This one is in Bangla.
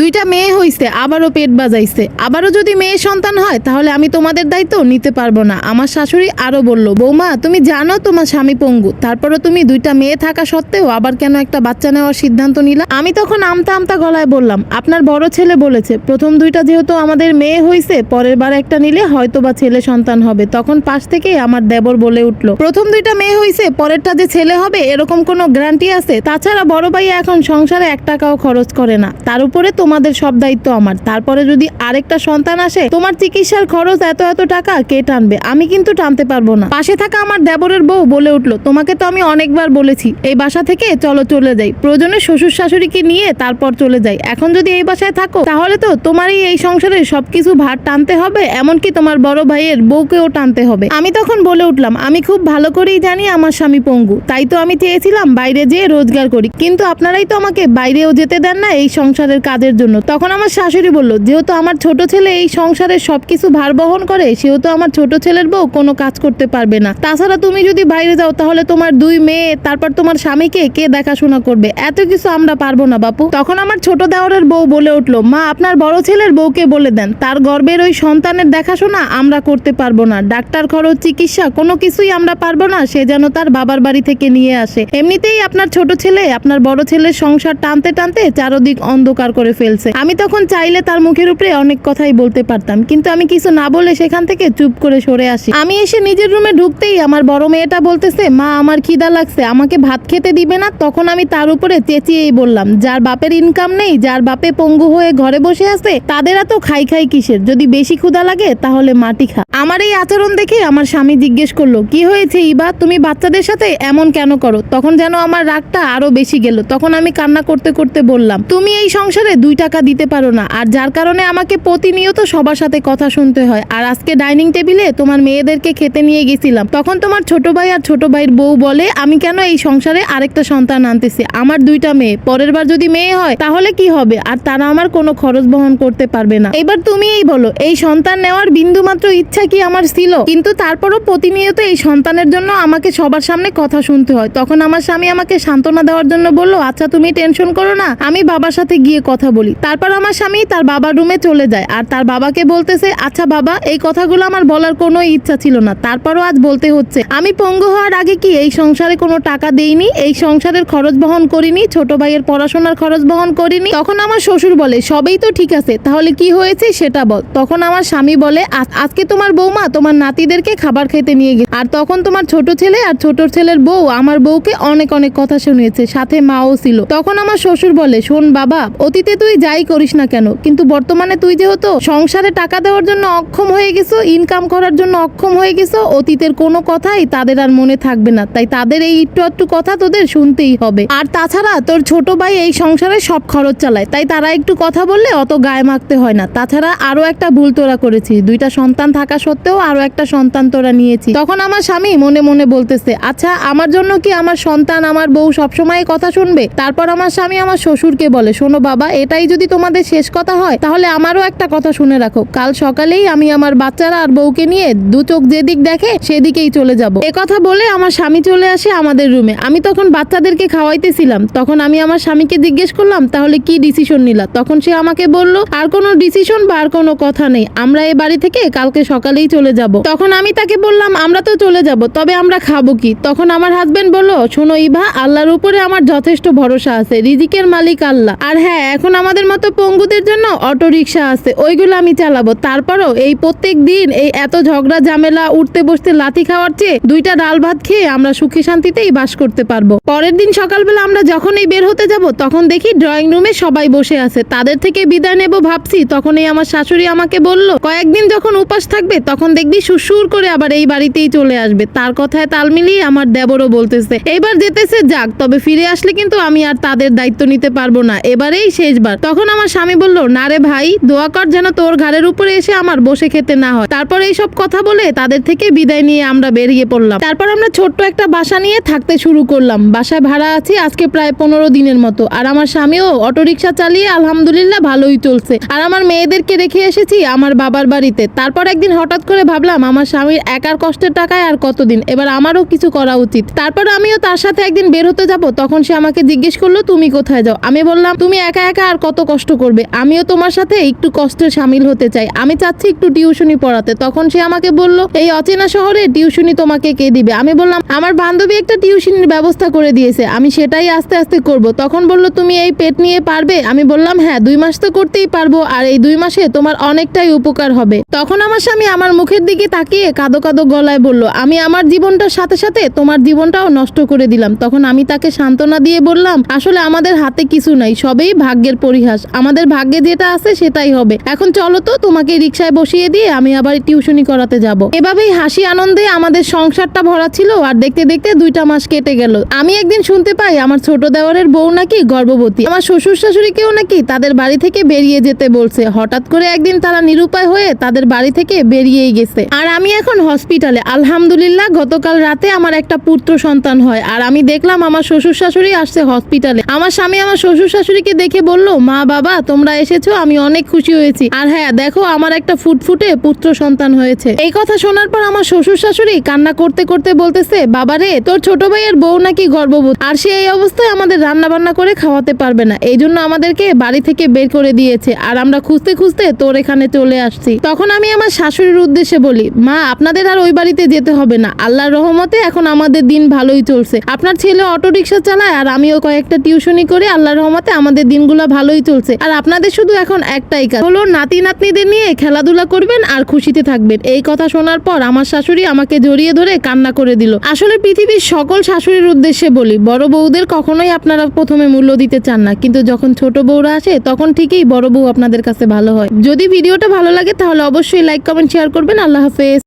দুইটা মেয়ে হইছে, আবারও পেট বাজাইছে। আবারও যদি মেয়ে সন্তান হয়, তাহলে আমি তোমাদের দায়িত্ব নিতে পারব না। আমার শাশুড়ি আরও বলল, বৌমা, তুমি জানো তোমার স্বামী পঙ্গু। তারপরও তুমি দুইটা মেয়ে থাকা সত্ত্বেও আবার কেন একটা বাচ্চা নেওয়ার সিদ্ধান্ত নিলা? আমি তখন আমতা আমতা গলায় বললাম, আপনার বড় ছেলে বলেছে, প্রথম দুইটা যেহেতু আমাদের মেয়ে হইছে, পরের বার একটা নিলে হয়তো বা ছেলে সন্তান হবে। তখন পাশ থেকে আমার দেবর বলে উঠল, প্রথম দুইটা মেয়ে হইছে, পরেরটা যে ছেলে হবে, এরকম কোনো গ্যারান্টি আছে? তাছাড়া বড় ভাই এখন সংসারে এক টাকাও খরচ করে না। তার উপরে তোমাদের সব দায়িত্ব আমার। তারপরে যদি আরেকটা সন্তান আসে, তোমার চিকিৎসার খরচ এত এত টাকা, কে টানবে? আমি কিন্তু টানতে পারব না। পাশে থাকা আমার দেবরের বউ বলে উঠল, তোমাকে তো আমি অনেকবার বলেছি, এই বাসা থেকে চলো চলে যাই। প্রয়োজনে শ্বশুর শাশুড়িকে নিয়ে তারপর চলে যাই। এখন যদি এই বাসায় থাকো, তাহলে তো তোমারই এই সংসারে সবকিছু ভার টানতে হবে, এমনকি তোমার বড় ভাইয়ের বউকেও টানতে হবে। আমি তখন বলে উঠলাম, আমি খুব ভালো করেই জানি আমার স্বামী পঙ্গু, তাই তো আমি চেয়েছিলাম বাইরে যেয়ে রোজগার করি। কিন্তু আপনারাই তো আমাকে বাইরেও যেতে দেন না, এই সংসারের কাজের জন্য। তখন আমার শাশুড়ি বলল, যেহেতু আমার ছোট ছেলে এই সংসারের সবকিছু ভার বহন করে, সেহেতু আমার ছোট ছেলের বউ কোনো কাজ করতে পারবে না। তাছাড়া তুমি যদি বাইরে যাও, তাহলে তোমার দুই মেয়ে, তারপর তোমার স্বামীকে কে দেখাশোনা করবে? এত কিছু আমরা পারব না, বাপু। তখন আমার ছোট দেওরের বউ বলে উঠল, মা, আপনার বড় ছেলের বউকে বলে দেন। তার গর্বের ওই সন্তানের দেখাশোনা আমরা করতে পারব না। ডাক্তার খরচ, চিকিৎসা, কোনো কিছুই আমরা পারব না, সে যেন তার বাবার বাড়ি থেকে নিয়ে আসে। এমনিতেই আপনার ছোট ছেলে, আপনার বড় ছেলের সংসার টানতে টানতে চারদিক অন্ধকার করে ফেলছে। আমি তখন চাইলে তার মুখের উপরে অনেক কথাই বলতে পারতাম, কিন্তু আমি কিছু না বলে সেখান থেকে চুপ করে সরে আসি। আমি এসে নিজের রুমে ঢুকতেই আমার বড় মেয়েটা বলতেছে, মা, আমার খিদা লাগছে, আমাকে ভাত খেতে দিবে না? তখন আমি তার উপরে চেঁচিয়েই বললাম, যার বাপের ইনকাম নেই, যার বাপে পঙ্গু হয়ে ঘরে বসে আছে, তাদের এত খাই খাই কিসের? যদি বেশি ক্ষুধা লাগে, তাহলে মাটি খা। আমার এই আচরণ দেখে আমার স্বামী জিজ্ঞেস করল, কি হয়েছে ইবা? তুমি বাচ্চাদের সাথে এমন কেন করো? তখন যেন আমার রাগটা আরও বেশি গেল। তখন আমি কান্না করতে করতে বললাম, তুমি এই সংসারে দুই টাকা দিতে পারো না। আর যার কারণে আমাকে প্রতিনিয়ত সবার সাথে কথা শুনতে হয়। আর আজকে ডাইনিং টেবিলে তোমার মেয়েদেরকে খেতে নিয়ে গেছিলাম। তখন তোমার ছোট ভাই আর ছোট ভাইয়ের বউ বলে, আমি কেন এই সংসারে আরেকটা সন্তান আনতেছি? আমার দুইটা মেয়ে। পরের বার যদি মেয়ে হয়, তাহলে কি হবে? আর তারা আমার কোনো খরচ বহন করতে পারবে না। এবার তুমি এই বলো, এই সন্তান নেওয়ার বিন্দু মাত্র ইচ্ছা কি আমার ছিল? কিন্তু তারপরও প্রতিনিয়ত এই সন্তানের জন্য আমাকে সবার সামনে কথা শুনতে হয়। তখন আমার স্বামী আমাকে সান্ত্বনা দেওয়ার জন্য বলল আচ্ছা তুমি টেনশন করো না। আমি বাবার সাথে গিয়ে কথা বলি। তারপর আমার স্বামী তার বাবার রুমে চলে যায় আর তার বাবাকে বলতেছে আচ্ছা বাবা, এই কথাগুলো আমার বলার কোনো ইচ্ছা ছিল না। তারপরও আজ বলতে হচ্ছে। আমি পঙ্গু হওয়ার আগে কি এই সংসারে কোনো টাকা দেইনি? এই সংসারের খরচ বহন করিনি? ছোট ভাইয়ের পড়াশোনার খরচ বহন করিনি? তখন আমার শ্বশুর বলে, সবই তো ঠিক আছে, তাহলে কি হয়েছে সেটা বল। তখন আমার স্বামী বলে, "আজ- আজকে তোমার বৌমা তোমার নাতিদেরকে খাবার খেতে নিয়ে গেছে। আর তখন তোমার ছোট ছেলে আর ছোট ছেলের বউ আমার বউকে অনেক অনেক কথা শুনিয়েছে, সাথে মাও ছিল। তখন আমার শ্বশুর বলে, শোন বাবা, অতীতে তুই যাই করিস না কেন? কিন্তু বর্তমানে তুই যেহেতু সংসারে টাকা দেওয়ার জন্য অক্ষম হয়ে গেছো ইনকাম করার জন্য অক্ষম হয়ে গেছো, অতীতের কোনো কথাই তাদের আর মনে থাকবে না। তাই তাদের এই একটু একটু কথা তোদের শুনতেই হবে। আর তাছাড়া তোর ছোট ভাই এই সংসারে সব খরচ চালায়। তাই তারা একটু কথা বললে অত গায়ে মাখতে হয় না। তাছাড়া আরও একটা ভুল তোরা করেছিস। দুইটা সন্তান থাকা সত্ত্বেও আরও একটা সন্তান তোরা নিয়েছি তখন আমার স্বামী মনে মনে বলতেছে আচ্ছা আমার জন্য কি আমার সন্তান, আমার বউ সবসময় কথা শুনবে? তারপর আমার স্বামী আমার শ্বশুরকে বলে, শোনো বাবা, এটাই যদি তোমাদের শেষ কথা হয়, তাহলে আমারও একটা কথা শুনে রাখো। কাল সকালেই আমি আমার বাচ্চারা আর বউকে নিয়ে দু চোখ যেদিক দেখে সেদিকেই চলে যাব। এ কথা বলে আমার স্বামী চলে আসে আমাদের রুমে। আমি তখন বাচ্চাদেরকে খাওয়াইতেছিলাম। তখন আমি আমার স্বামীকে জিজ্ঞেস করলাম, তাহলে কি ডিসিশন নিলা? তখন সে আমাকে বলল, আর কোনো ডিসিশন বা আর কোনো কথা নেই। আমরা এ বাড়ি থেকে কালকে সকালেই চলে যাব। তখন আমি তাকে বললাম, আমরা তো চলে যাব, তবে আমরা খাব কি? তখন আমার হাজবেন্ড বলল, শোনো ইভা, আল্লাহর উপরে আমার যথেষ্ট ভরসা আছে। রিজিকের মালিক আল্লাহ। আর হ্যাঁ এখন আমাদের মতো পঙ্গুদের জন্য অটো রিক্সা আছে, ওইগুলো আমি চালাবো। তারপরও এই প্রত্যেক দিন এই এত ঝগড়া, ঝামেলা, উঠতে বসতে লাথি খাওয়ার চেয়ে দুইটা ডাল ভাত খেয়ে আমরা সুখে শান্তিতেই বাস করতে পারব। পরের দিন সকালবেলা আমরা যখনই বের হতে যাব, তখন দেখি ড্রয়িং রুমে সবাই বসে আছে। তাদের থেকে বিদায় নেব ভাবছি, তখনই আমার শাশুড়ি আমাকে বলল, কয়েকদিন যখন উপাস থাকবে, তখন দেখবি সুসুর করে আবার এই বাড়িতেই চলে আসবে। তার কথায় তাল মিলিয়ে আমার দেবরও বলতেছে, এবার যেতেছে যাক, তবে ফিরে আসলে কিন্তু আমি আর তাদের দায়িত্ব নিতে পারব না। এবারেই শেষবার। তখন আমার স্বামী বলল, না রে ভাই, দোয়া কর যেন তোর ঘাড়ের উপরে এসে আমার বসে খেতে না হয়। তারপর এই সব কথা বলে তাদের থেকে বিদায় নিয়ে আমরা বেরিয়ে পড়লাম। তারপর আমরা ছোট্ট একটা বাসা নিয়ে থাকতে শুরু করলাম। বাসায় ভাড়া আছি আজকে প্রায় পনেরো দিনের মতো। আর আমার স্বামীও অটোরিকশা চালিয়ে আলহামদুলিল্লাহ ভালোই চলছে। আর আমার মেয়েদেরকে রেখে এসেছি আমার বাবার বাড়িতে। তারপর একদিন হঠাৎ করে ভাবলাম, আমার স্বামীর একার কষ্টের টাকায় আর কতদিন? এবার আমারও কিছু করা উচিত। তারপর আমিও তার সাথে একদিন বের হতে যাব। তখন সে আমাকে জিজ্ঞেস করল, তুমি কোথায় যাও? আমি বললাম, তুমি একা একা আর কত কষ্ট করবে? আমিও তোমার সাথে একটু কষ্টে সামিল হতে চাই। আমি চাচ্ছি একটু টিউশনি পড়াতে। তখন সে আমাকে বলল, এই অচেনা শহরে টিউশনি তোমাকে কে দিবে? আমি বললাম, আমার বান্ধবী একটা টিউশনির ব্যবস্থা করে দিয়েছে। আমি সেটাই আস্তে আস্তে করব। তখন বলল, তুমি এই পেট নিয়ে পারবে? আমি বললাম হ্যাঁ দুই মাস তো করতেই পারব। আর এই দুই মাসে তোমার অনেকটাই উপকার হবে। তখন আমার স্বামী আমার মুখের দিকে তাকিয়ে কাদো কাদো গলায় বলল, আমি আমার জীবনটার সাথে সাথে তোমার জীবনটাও নষ্ট করে দিলাম। তখন আমি তাকে সান্ত্বনা দিয়ে বললাম, আসলে আমাদের হাতে কিছু নাই। সবেই ভাগ্যের পরিহাস। আমাদের ভাগ্যে যেটা আছে সেটাই হবে। এখন চলো তো, তোমাকে রিক্সায় বসিয়ে দিয়ে আমি আবার টিউশনি করাতে যাব। এভাবেই হাসি আনন্দে আমাদের সংসারটা ভরা ছিল আর দেখতে দেখতে দুইটা মাস কেটে গেল। আমি একদিন শুনতে পাই আমার ছোট দেওয়ারের বউ নাকি গর্ভবতী। আমার শ্বশুর শাশুড়িকেও নাকি তাদের বাড়ি থেকে বেরিয়ে যেতে বলছে। হঠাৎ করে একদিন তারা নিরুপায় হয়ে তাদের বাড়ি থেকে বেরিয়েই গেছে। আর আমি এখন হসপিটালে। আলহামদুলিল্লাহ, গতকাল রাতে আমার একটা পুত্র সন্তান হয়। আর আমি দেখলাম আমার শ্বশুর শাশুড়ি আসছে হসপিটালে। আমার স্বামী আমার শ্বশুর শাশুড়িকে দেখে বলল মা বাবা, তোমরা এসেছ, আমি অনেক খুশি হয়েছি। আর হ্যাঁ দেখো, আমার একটা ফুটফুটে পুত্র সন্তান হয়েছে। এই কথা শোনার পর আমার শ্বশুর শাশুড়ি কান্না করতে করতে বলতেছে, বাবা রে, তোর ছোট ভাইয়ের বউ নাকি গর্ভবতী? আর সে এই অবস্থায় আমাদের রান্না বান্না করে খাওয়াতে পারবে না। এই জন্য আমাদেরকে বাড়ি থেকে বের করে দিয়েছে। আর আমরা খুঁজতে খুঁজতে তোর এখানে চলে আসছি। তখন আমি আমার শাশুড়ির উদ্দেশ্যে বলি, মা, আপনাদের আর ওই বাড়িতে যেতে হবে না। আল্লাহর রহমতে এখন আমাদের দিন ভালোই চলছে। আপনার ছেলে অটো রিক্সা চালায় আর আমিও কয়েকটা টিউশনি করে আল্লাহর রহমতে আমাদের দিনগুলো ভালোই চলছে। আর আপনাদের শুধু এখন একটাই কাজ। হলো নাতি নাতনিদের নিয়ে খেলাধুলা করবেন আর খুশিতে থাকবেন। এই কথা শোনার পর আমার শাশুড়ি আমাকে জড়িয়ে ধরে কান্না করে দিল। আসলে পৃথিবীর সকল শাশুড়ির উদ্দেশ্যে বলি, বড় বউদের কখনোই আপনারা প্রথমে মূল্য দিতে চান না। কিন্তু যখন ছোট বউরা আসে, তখন ঠিকই বড় বউ আপনাদের কাছে ভালো হয়। যদি ভিডিওটা ভালো লাগে, তাহলে অবশ্যই লাইক কমেন্ট শেয়ার করবেন। আল্লাহ হাফেজ।